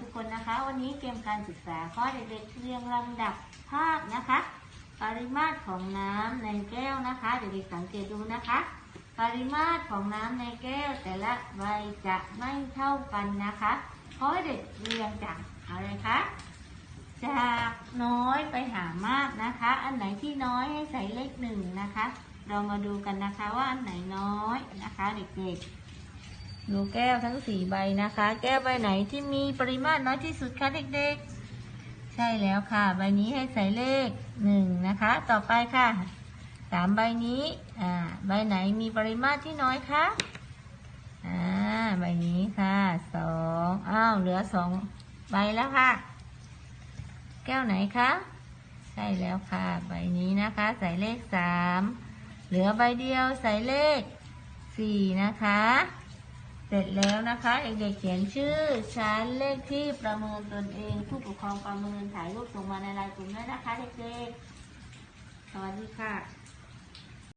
ทุกคนนะคะ วันนี้เกมการศึกษาข้อเด็กๆเรียงลำดับภาพนะคะ ปริมาตรของน้ำในแก้วนะคะเด็กๆสังเกตดูนะคะ ปริมาตรของน้ำในแก้วแต่ละใบจะไม่เท่ากันนะคะเพราะเด็กเรียงจากอะไรคะจากน้อยไปหามากนะคะ อันไหนที่น้อยให้ใส่เลขหนึ่งนะคะ เรามาดูกันนะคะว่าอันไหนน้อยนะคะเด็กๆ ดูแก้วทั้งสี่ใบนะคะ แก้วใบไหนที่มีปริมาตรน้อยที่สุดคะเด็กๆ ใช่แล้วค่ะ ใบนี้ให้ใส่เลขหนึ่งนะคะ ต่อไปค่ะสามใบนี้อ่าใบไหนมีปริมาตรที่น้อยคะอ่าใบนี้ค่ะสองอ้าวเหลือสองใบแล้วค่ะ แก้วไหนคะใช่แล้วค่ะ ใบนี้นะคะ ใส่เลขสามเหลือใบเดียวใส่เลขสี่นะคะ เสร็จแล้วนะคะเด็กๆเขียนชื่อชั้นเลขที่ประเมินตนเอง ผู้ปกครองประเมินถ่ายรูปส่งมาในไลน์กลุ่มด้วยนะคะเด็กๆสวัสดีค่ะ